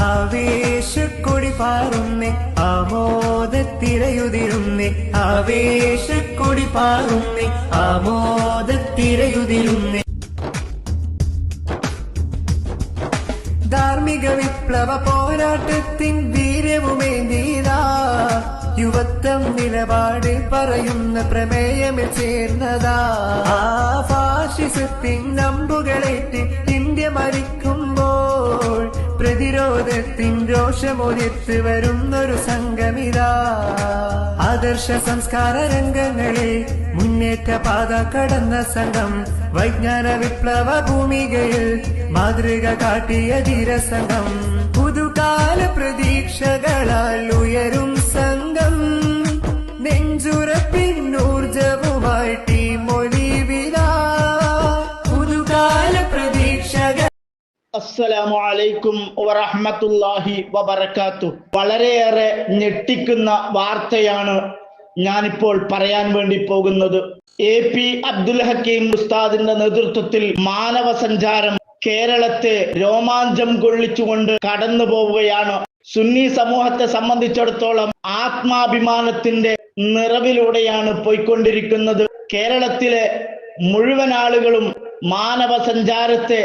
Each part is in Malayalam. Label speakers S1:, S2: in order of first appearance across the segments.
S1: ആവേശക്കൊടി പാറുന്നേ ആമോദത്തിരയുതിരുന്നേ. ആവേശക്കൊടി പാറുന്നേ ആമോദത്തിരയുതിരുന്നേ. ധാർമ്മിക വിപ്ലവ പോരാട്ടത്തിൻ വീര്യവുമേന്തീതാ യുവത്വം നിലപാട് പറയുന്ന പ്രമേയമിൽ ചേർന്നതാ. ആ ഫാഷിസത്തിൻ നമ്പുകളേറ്റ് ഇന്ത്യ മരിക്കുമ്പോൾ പ്രതിരോധത്തിൻ രോഷമൊരിത്ത് വരുന്നൊരു സംഗമിതാ ആദർശ സംസ്കാര രംഗങ്ങളിൽ മുന്നേറ്റ പാത കടന്ന സംഘം വൈജ്ഞാന വിപ്ലവ ഭൂമികയിൽ മാതൃക കാട്ടിയ ധീരസംഘം പുതുകാല പ്രതീക്ഷകളാൽ ഉയരും സംഘം. നെഞ്ചുറപ്പിന്നൂർജവുമായി ടീം ഒലിവില പുതുകാല പ്രതീക്ഷകൾ.
S2: അസ്സലാമു അലൈക്കും വറഹ്മത്തുള്ളാഹി വബറകാത്തു. വളരെയേറെ ഞെട്ടിക്കുന്ന വാർത്തയാണ് ഞാനിപ്പോൾ പറയാൻ വേണ്ടി പോകുന്നത്. എ പി അബ്ദുൽ ഹക്കീം ഉസ്താദിന്റെ നേതൃത്വത്തിൽ മാനവ സഞ്ചാരം കേരളത്തെ രോമാഞ്ചം കൊള്ളിച്ചുകൊണ്ട് കടന്നു പോവുകയാണ് സുന്നി സമൂഹത്തെ സംബന്ധിച്ചിടത്തോളം ആത്മാഭിമാനത്തിന്റെ നിറവിലൂടെയാണ് പോയിക്കൊണ്ടിരിക്കുന്നത്. കേരളത്തിലെ മുഴുവൻ ആളുകളും മാനവ സഞ്ചാരത്തെ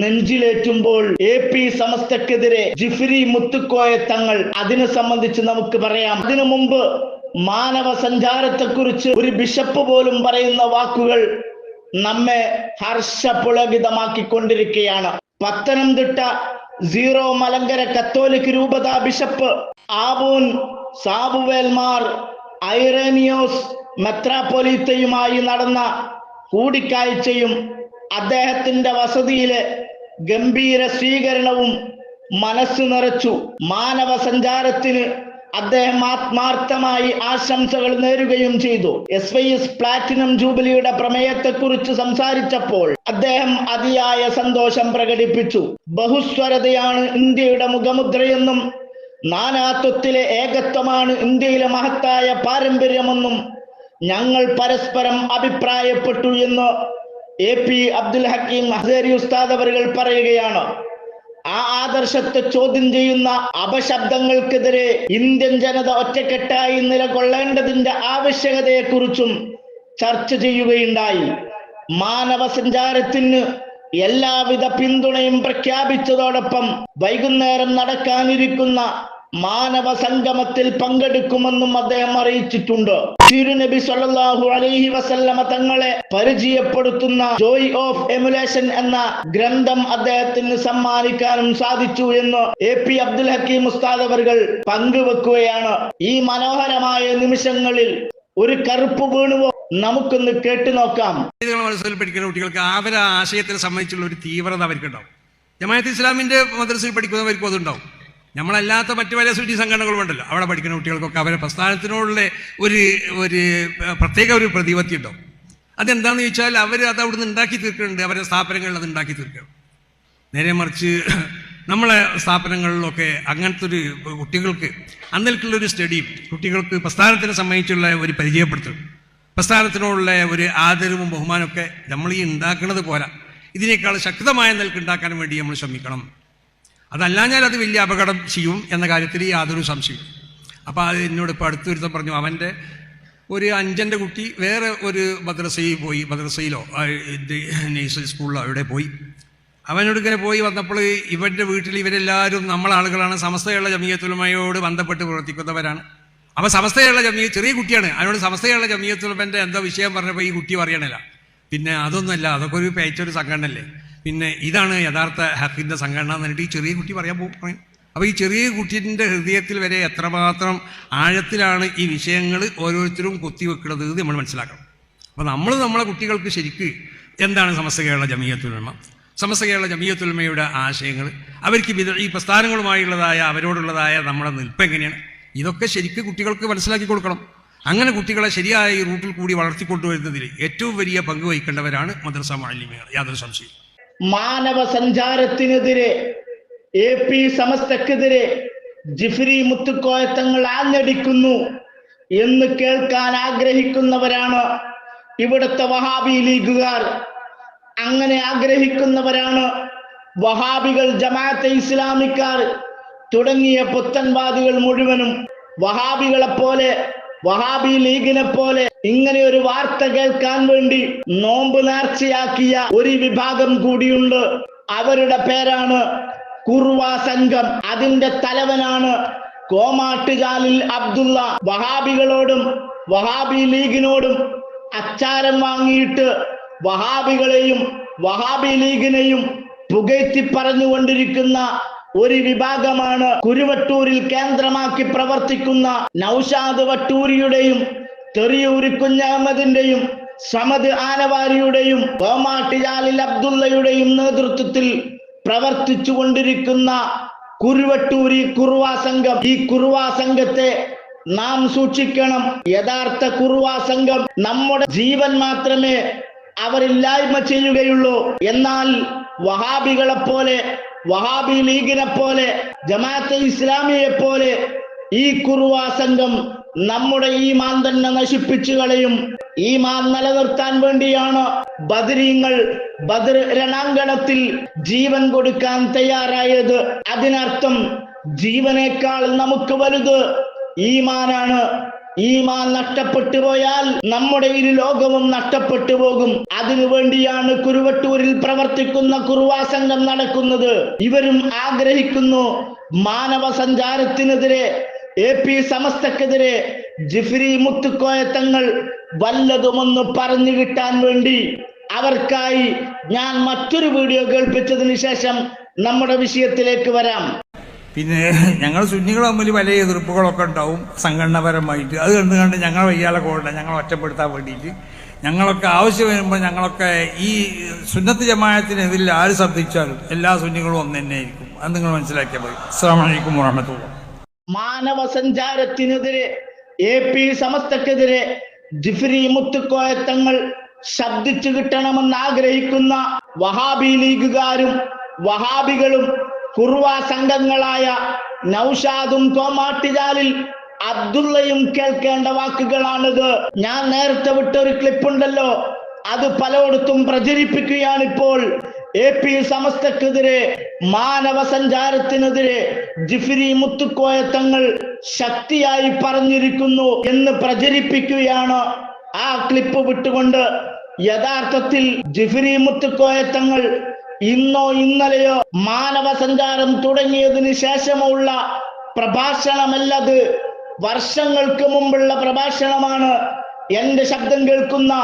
S2: നെഞ്ചിലേറ്റുമ്പോൾ എ പി സമസ്തക്കെതിരെ ജിഫ്രി മുത്തുക്കോയ തങ്ങൾ അതിനെ സംബന്ധിച്ച് നമുക്ക് പറയാം. അതിനു മുമ്പ് മാനവ സഞ്ചാരത്തെക്കുറിച്ച് ഒരു ബിഷപ്പ് പോലും പറയുന്ന വാക്കുകൾ നമ്മെ ഹർഷപുളകിതമാക്കിക്കൊണ്ടിരിക്കുകയാണ്. പത്തനംതിട്ട സീറോ മലങ്കര കത്തോലിക് രൂപതാ ബിഷപ്പ് ആബൂൻ സാബുവേൽമാർ ഐറേനിയോസ് മെത്രാപ്പൊലീത്തയുമായി നടന്ന കൂടിക്കാഴ്ചയും അദ്ദേഹത്തിന്റെ വസതിയിലെ ഗംഭീര സ്വീകരണവും മനസ്സ് നിറച്ചു മാനവ സഞ്ചാരത്തിന് അദ്ദേഹം ആത്മാർത്ഥമായി ആശംസകൾ നേരുകയും ചെയ്തു. എസ് വൈ എസ് പ്ലാറ്റിനം ജൂബിലിയുടെ പ്രമേയത്തെക്കുറിച്ച് സംസാരിച്ചപ്പോൾ അദ്ദേഹം അതിയായ സന്തോഷം പ്രകടിപ്പിച്ചു. ബഹുസ്വരതയാണ് ഇന്ത്യയുടെ മുഖമുദ്രയെന്നും നാനാത്വത്തിലെ ഏകത്വമാണ് ഇന്ത്യയിലെ മഹത്തായ പാരമ്പര്യമെന്നും ഞങ്ങൾ പരസ്പരം അഭിപ്രായപ്പെട്ടു എന്ന് എ പി അബ്ദുൽ ഹക്കീം ഹസേരി ഉസ്താദ് അവർ പറയുകയാണ്. ആ ആദർശത്തെ ചോദ്യം ചെയ്യുന്ന അപശബ്ദങ്ങൾക്കെതിരെ ഇന്ത്യൻ ജനത ഒറ്റക്കെട്ടായി നിലകൊള്ളേണ്ടതിന്റെ ആവശ്യകതയെക്കുറിച്ചും ചർച്ച ചെയ്യുകയുണ്ടായി. മാനവ സഞ്ചാരത്തിന് എല്ലാവിധ പിന്തുണയും പ്രഖ്യാപിച്ചതോടൊപ്പം വൈകുന്നേരം നടക്കാനിരിക്കുന്ന മാനവ സംഗമത്തിൽ പങ്കെടുക്കുമെന്നും അദ്ദേഹം അറിയിച്ചിട്ടുണ്ട്. തിരുനബി സല്ലല്ലാഹു അലൈഹി വസല്ലമ തങ്ങളെ പരിചയപ്പെടുത്തുന്ന ജോയ് ഓഫ് എമുലേഷൻ എന്ന ഗ്രന്ഥം അദ്ദേഹത്തിന് സമ്മാനിക്കാനും സാധിച്ചു എന്ന് എ പി അബ്ദുൽ ഹക്കീം ഉസ്താദ് അവർകൾ പങ്കുവെക്കുകയാണ്. ഈ മനോഹരമായ നിമിഷങ്ങളിൽ ഒരു കറുപ്പ് വീണുവോ നമുക്കൊന്ന് കേട്ടു നോക്കാം.
S3: മനസ്സിൽ പഠിക്കുന്ന കുട്ടികൾക്ക് അവരെ ആശയത്തിനെ സംബന്ധിച്ചുള്ള ഒരു തീവ്രത അവർക്കുണ്ടാവും. ജമാഅത്ത് ഇസ്ലാമിന്റെ മദ്രസയിൽ പഠിക്കുന്നവർക്കും അതുണ്ടാവും. നമ്മളല്ലാത്ത മറ്റു പല സുറ്റി സംഘടനകളും ഉണ്ടല്ലോ. അവിടെ പഠിക്കുന്ന കുട്ടികൾക്കൊക്കെ അവരെ പ്രസ്ഥാനത്തിനോടുള്ള ഒരു ഒരു പ്രത്യേക ഒരു പ്രതിപത്തി ഉണ്ടാവും അതെന്താണെന്ന് ചോദിച്ചാൽ അവർ അത് അവിടുന്ന് ഉണ്ടാക്കി തീർക്കുന്നുണ്ട്. അവരുടെ സ്ഥാപനങ്ങളിൽ അത് ഉണ്ടാക്കി തീർക്കണം. നേരെ മറിച്ച് നമ്മളെ സ്ഥാപനങ്ങളിലൊക്കെ അങ്ങനത്തെ ഒരു കുട്ടികൾക്ക് അന്നേക്കുള്ള സ്റ്റഡി സ്റ്റഡിയും കുട്ടികൾക്ക് പ്രസ്ഥാനത്തിനെ സംബന്ധിച്ചുള്ള ഒരു പരിചയപ്പെടുത്തൽ പ്രസ്ഥാനത്തിനോടുള്ള ഒരു ആദരവും ബഹുമാനമൊക്കെ നമ്മൾ ഈ ഉണ്ടാക്കുന്നത് പോരാ. ഇതിനേക്കാൾ ശക്തമായ നിലയ്ക്ക് ഉണ്ടാക്കാൻ വേണ്ടി നമ്മൾ ശ്രമിക്കണം. അതല്ലാഞ്ഞാൽ അത് വലിയ അപകടം ചെയ്യും എന്ന കാര്യത്തിൽ യാതൊരു സംശയം അപ്പോൾ അത് എന്നോട് ഇപ്പോൾ അടുത്തൊരുത്തം പറഞ്ഞു അവന്റെ ഒരു അഞ്ചന്റെ കുട്ടി വേറെ ഒരു മദ്രസയിൽ പോയി മദ്രസയിലോ നേഴ്സറി സ്കൂളിലോ അവിടെ പോയി. അവനോട് ഇങ്ങനെ പോയി വന്നപ്പോൾ ഇവന്റെ വീട്ടിൽ ഇവരെല്ലാവരും നമ്മളാളുകളാണ് സമസ്തയുള്ള ജമീയത്തുലമയോട് ബന്ധപ്പെട്ട് പ്രവർത്തിക്കുന്നവരാണ്. അപ്പോൾ സമസ്തയുള്ള ജമീയ ചെറിയ കുട്ടിയാണ്. അവനോട് സമസ്തയുള്ള ജമീയത്തുലമന്റെ എന്തോ വിഷയം പറഞ്ഞപ്പോൾ ഈ കുട്ടി പറയണില്ല പിന്നെ അതൊന്നുമല്ല അതൊക്കെ ഒരു പേച്ചൊരു സംഘടനയല്ലേ. പിന്നെ ഇതാണ് യഥാർത്ഥ ഹക്കിന്റെ സംഘടന എന്ന് പറഞ്ഞിട്ട് ഈ ചെറിയ കുട്ടി പറയാൻ പോകും അപ്പോൾ ഈ ചെറിയ കുട്ടീന്റെ ഹൃദയത്തിൽ വരെ എത്രമാത്രം ആഴത്തിലാണ് ഈ വിഷയങ്ങൾ ഓരോരുത്തരും കുത്തിവെക്കുന്നത് നമ്മൾ മനസ്സിലാക്കണം. അപ്പോൾ നമ്മൾ നമ്മളെ കുട്ടികൾക്ക് ശരിക്ക് എന്താണ് സമസ്ത കേരള ജമീയത്തുലമ സമസ്ത കേരള ജമീയത്തുലമയുടെ ആശയങ്ങൾ അവർക്ക് ഈ പ്രസ്ഥാനങ്ങളുമായുള്ളതായ അവരോടുള്ളതായ നമ്മുടെ നിൽപ്പ് എങ്ങനെയാണ്? ഇതൊക്കെ ശരിക്ക് കുട്ടികൾക്ക് മനസ്സിലാക്കി കൊടുക്കണം. അങ്ങനെ കുട്ടികളെ ശരിയായ ഈ റൂട്ടിൽ കൂടി വളർത്തിക്കൊണ്ടുവരുന്നതിൽ ഏറ്റവും വലിയ പങ്ക് വഹിക്കേണ്ടവരാണ് മദ്രസ മാലിന്യങ്ങൾ യാതൊരു സംശയം
S2: മാനവ സഞ്ചാരത്തിനെതിരെ എ പി സമസ്തക്കെതിരെ ജിഫ്രി മുത്തുക്കോയത്തങ്ങൾ ആഞ്ഞടിക്കുന്നു എന്ന് കേൾക്കാൻ ആഗ്രഹിക്കുന്നവരാണ് ഇവിടുത്തെ വഹാബി ലീഗുകാർ. അങ്ങനെ ആഗ്രഹിക്കുന്നവരാണ് വഹാബികൾ ജമാഅത്തെ ഇസ്ലാമിക്കാർ തുടങ്ങിയ പുത്തൻവാദികൾ മുഴുവനും വഹാബികളെ പോലെ വഹാബി ലീഗിനെ പോലെ ഇങ്ങനെ ഒരു വാർത്ത കേൾക്കാൻ വേണ്ടി നോമ്പ് നേർച്ചയാക്കിയ ഒരു വിഭാഗം കൂടിയുണ്ട്. അവരുടെ പേരാണ് കുർവ സംഘം. അതിന്റെ തലവനാണ് കോമാട്ടുകാലിൽ അബ്ദുള്ള. വഹാബികളോടും വഹാബി ലീഗിനോടും അച്ചാരം വാങ്ങിയിട്ട് വഹാബികളെയും വഹാബി ലീഗിനെയും പുകഴ്ത്തി പറഞ്ഞുകൊണ്ടിരിക്കുന്ന ഒരു വിഭാഗമാണ് കുരുവട്ടൂരിൽ കേന്ദ്രമാക്കി പ്രവർത്തിക്കുന്ന നൌഷാദ് വട്ടൂരിയുടെയും തെറിയൂരി കുഞ്ഞഹമ്മദിന്റെയും സമദ് ആനവാരിയുടെയും കോമാട്ടിയാലിൽ അബ്ദുള്ളയുടെയും നേതൃത്വത്തിൽ പ്രവർത്തിച്ചു കൊണ്ടിരിക്കുന്ന കുരുവട്ടൂരി കുറുവാ സംഘം. ഈ കുറുവാ സംഘത്തെ നാം സൂക്ഷിക്കണം. യഥാർത്ഥ കുറുവാ സംഘം നമ്മുടെ ജീവൻ മാത്രമേ അവരില്ലായ്മ ചെയ്യുകയുള്ളൂ. എന്നാൽ വഹാബികളെ പോലെ വഹാബി ലീഗിനെ പോലെ ജമാഅത്തെ ഇസ്ലാമിയെ പോലെ ഈ കുറുവ സംഘം നമ്മുടെ ഈ മാൻ തന്നെ നശിപ്പിച്ചു കളയും. ഈ മാൻ നിലനിർത്താൻ വേണ്ടിയാണ് ബദരീങ്ങൾ ബദർ രണാങ്കണത്തിൽ ജീവൻ കൊടുക്കാൻ തയ്യാറായത്. അതിനർത്ഥം ജീവനേക്കാൾ നമുക്ക് വലുത് ഈമാനാണ്. ഈമാൻ നഷ്ടപ്പെട്ടു പോയാൽ നമ്മുടെ ഇരു ലോകവും നഷ്ടപ്പെട്ടു പോകും. അതിനു വേണ്ടിയാണ് കുരുവട്ടൂരിൽ പ്രവർത്തിക്കുന്ന കുറുവാ സംഘം നടക്കുന്നത്. ഇവരും ആഗ്രഹിക്കുന്നു മാനവ സഞ്ചാരത്തിനെതിരെ എ പി സമസ്തക്കെതിരെ ജിഫ്രി മുത്തുക്കോയ തങ്ങൾ വല്ലതുമൊന്ന് പറഞ്ഞു കിട്ടാൻ വേണ്ടി അവർക്കായി ഞാൻ മറ്റൊരു വീഡിയോ കേൾപ്പിച്ചതിന് ശേഷം നമ്മുടെ വിഷയത്തിലേക്ക് വരാം.
S4: പിന്നെ ഞങ്ങൾ സുന്നികൾ തമ്മിൽ പല എതിർപ്പുകളൊക്കെ ഉണ്ടാവും സംഘടനാപരമായിട്ട്. അത് കണ്ട് കണ്ട് ഞങ്ങൾ വയ്യാലെ കൊണ്ട ഞങ്ങൾ ഒറ്റപ്പെടുത്താൻ വേണ്ടിയിട്ട്. ഞങ്ങളൊക്കെ ആവശ്യം വരുമ്പോൾ ഞങ്ങളൊക്കെ ഈ സുന്നത്ത് ജമായത്തിനെതിരിൽ ആര് ശബ്ദിച്ചാലും എല്ലാ സുന്നികളും ഒന്ന് തന്നെ ആയിരിക്കും അത് നിങ്ങൾ മനസ്സിലാക്കിയാൽ മതി. അസ്സാമലൈക്കും വറഹമത്തു
S2: മാനവ സഞ്ചാരത്തിനെതിരെ എ പി സമസ്തക്കെതിരെ ജിഫ്രി മുത്തുക്കോയത്തങ്ങൾ ശബ്ദിച്ചു കിട്ടണമെന്ന് ആഗ്രഹിക്കുന്ന വഹാബി ലീഗുകാരും വഹാബികളും കുർവ സംഘങ്ങളായ നൌഷാദും തോമാട്ടിജാലിൽ അബ്ദുള്ളയും കേൾക്കേണ്ട വാക്കുകളാണിത്. ഞാൻ നേരത്തെ വിട്ട ഒരു ക്ലിപ്പുണ്ടല്ലോ. അത് പലയിടത്തും പ്രചരിപ്പിക്കുകയാണിപ്പോൾ. എ പി സമസ്തക്കെതിരെ മാനവ സഞ്ചാരത്തിനെതിരെ ജിഫിരി മുത്തുക്കോയ തങ്ങൾ ശക്തിയായി പറഞ്ഞിരിക്കുന്നു എന്ന് പ്രചരിപ്പിക്കുകയാണ് ആ ക്ലിപ്പ് വിട്ടുകൊണ്ട്. യഥാർത്ഥത്തിൽ ജിഫിരി മുത്തുക്കോയ തങ്ങൾ ഇന്നോ ഇന്നലെയോ മാനവ സഞ്ചാരം തുടങ്ങിയതിന് ശേഷമുള്ള പ്രഭാഷണമല്ലത്. വർഷങ്ങൾക്ക് മുമ്പുള്ള പ്രഭാഷണമാണ്. എന്റെ ശബ്ദം കേൾക്കുന്ന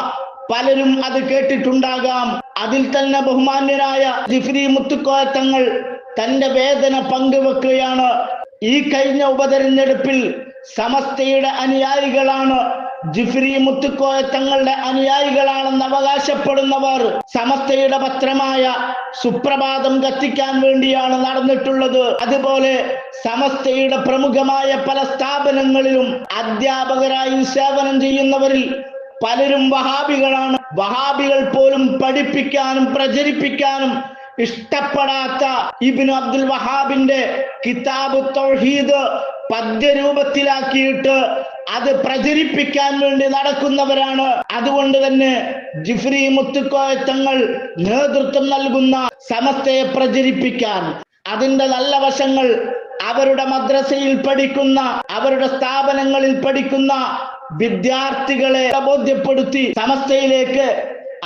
S2: പലരും അത് കേട്ടിട്ടുണ്ടാകാം. അതിൽ തന്നെ ബഹുമാന്യനായ ജിഫ്രി മുത്തുക്കോയത്തങ്ങൾ തന്റെ വേദന പങ്കുവെക്കുകയാണ്. ഈ കഴിഞ്ഞ ഉപതെരഞ്ഞെടുപ്പിൽ സമസ്തയുടെ അനുയായികളാണ് ജിഫ്രി മുത്തുക്കോയ തങ്ങളുടെ അനുയായികളാണെന്ന് അവകാശപ്പെടുന്നവർ സമസ്തയുടെ പത്രമായ സുപ്രഭാതം കത്തിക്കാൻ വേണ്ടിയാണ് നടന്നിട്ടുള്ളത്. അതുപോലെ സമസ്തയുടെ പ്രമുഖമായ പല സ്ഥാപനങ്ങളിലും അധ്യാപകരായി സേവനം ചെയ്യുന്നവരിൽ പലരും വഹാബികളാണ്. വഹാബികൾ പോലും പഠിപ്പിക്കാനും പ്രചരിപ്പിക്കാനും ഇഷ്ടപ്പെടാത്ത ഇബിൻ അബ്ദുൽ വഹാബിന്റെ കിതാബ് തൗഹീദ് പദ്യരൂപത്തിലാക്കിയിട്ട് അത് പ്രചരിപ്പിക്കാൻ വേണ്ടി നടക്കുന്നവരാണ്. അതുകൊണ്ട് തന്നെ ജിഫ്രി മുത്തുക്കോയ തങ്ങൾ നേതൃത്വം നൽകുന്ന സമസ്തയെ പ്രചരിപ്പിക്കാൻ. അതിന്റെ നല്ല വശങ്ങൾ അവരുടെ മദ്രസയിൽ പഠിക്കുന്ന അവരുടെ സ്ഥാപനങ്ങളിൽ പഠിക്കുന്ന വിദ്യാർത്ഥികളെ ബോധ്യപ്പെടുത്തി സമസ്തയിലേക്ക്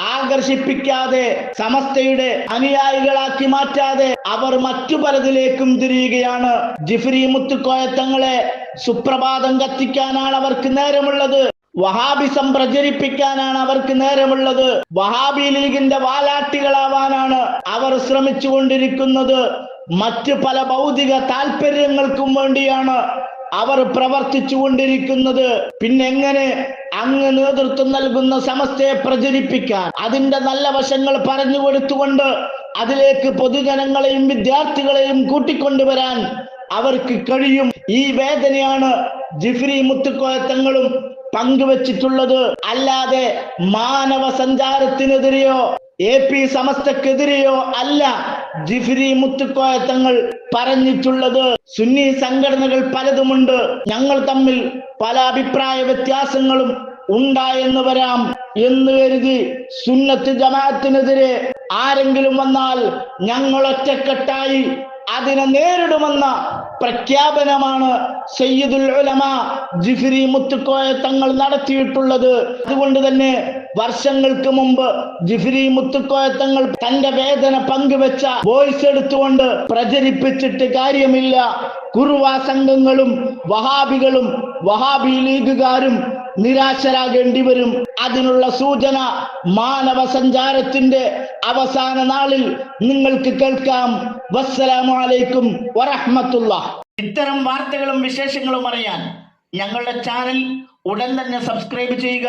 S2: ആകർഷിപ്പിക്കാതെ സമസ്തയുടെ അനുയായികളാക്കി മാറ്റാതെ അവർ മറ്റു പലതിലേക്കും തിരിയുകയാണ്. ജിഫ്രി മുത്തുക്കോയ തങ്ങളെ സുപ്രഭാതം കത്തിക്കാനാണ് അവർക്ക് നേരമുള്ളത്. വഹാബിസം പ്രചരിപ്പിക്കാനാണ് അവർക്ക് നേരമുള്ളത്. വഹാബി ലീഗിന്റെ വാലാട്ടികളാവാനാണ് അവർ ശ്രമിച്ചുകൊണ്ടിരിക്കുന്നത്. മറ്റു പല ഭൗതിക താല്പര്യങ്ങൾക്കും വേണ്ടിയാണ് അവർ പ്രവർത്തിച്ചു കൊണ്ടിരിക്കുന്നത് പിന്നെ എങ്ങനെ അങ്ങ് നേതൃത്വം നൽകുന്ന സമസ്തയെ പ്രചരിപ്പിക്കാൻ. അതിന്റെ നല്ല വശങ്ങൾ പറഞ്ഞു കൊടുത്തുകൊണ്ട് അതിലേക്ക് പൊതുജനങ്ങളെയും വിദ്യാർത്ഥികളെയും കൂട്ടിക്കൊണ്ടുവരാൻ അവർക്ക് കഴിയും. ഈ വേദനയാണ് ജിഫ്രി മുത്തുക്കോയത്തങ്ങളും പങ്കുവച്ചിട്ടുള്ളത്. അല്ലാതെ മാനവ സഞ്ചാരത്തിനെതിരെയോ എ പി സമസ്തക്കെതിരെയോ അല്ല. ജിഫ്രി മുത്തുക്കോയ തങ്ങൾ പറഞ്ഞിട്ടുള്ളത് സുന്നി സംഘടനകൾ പലതുമുണ്ട്. ഞങ്ങൾ തമ്മിൽ പല അഭിപ്രായ വ്യത്യാസങ്ങളും ഉണ്ടായെന്ന് വരാം എന്ന് കരുതി സുന്നത്ത് ജമാഅത്തിനെതിരെ ആരെങ്കിലും വന്നാൽ ഞങ്ങൾ ഒറ്റക്കെട്ടായി അതിനെ നേരിടുമെന്ന പ്രഖ്യാപനമാണ് സയ്യിദുൽ ഉലമ ജിഫിരി മുത്തുക്കോയ തങ്ങൾ നടത്തിയിട്ടുള്ളത്. അതുകൊണ്ട് തന്നെ വർഷങ്ങൾക്ക് മുമ്പ് ജിഫിരി മുത്തുക്കോയത്തങ്ങൾ തന്റെ വേദന പങ്കുവെച്ച വോയിസ് എടുത്തുകൊണ്ട് പ്രചരിപ്പിച്ചിട്ട് കാര്യമില്ല. കുറുവ സംഘങ്ങളും വഹാബികളും വഹാബി ലീഗുകാരും നിരാശരാകേണ്ടി വരും. അതിനുള്ള സൂചന മാനവ സഞ്ചാരത്തിന്റെ അവസാന നാളിൽ നിങ്ങൾക്ക് കേൾക്കാം. വസ്സലാമലൈക്കും വറഹ്മത്തുള്ള ഇത്തരം വാർത്തകളും വിശേഷങ്ങളും അറിയാൻ ഞങ്ങളുടെ ചാനൽ ഉടൻ തന്നെ സബ്സ്ക്രൈബ് ചെയ്യുക.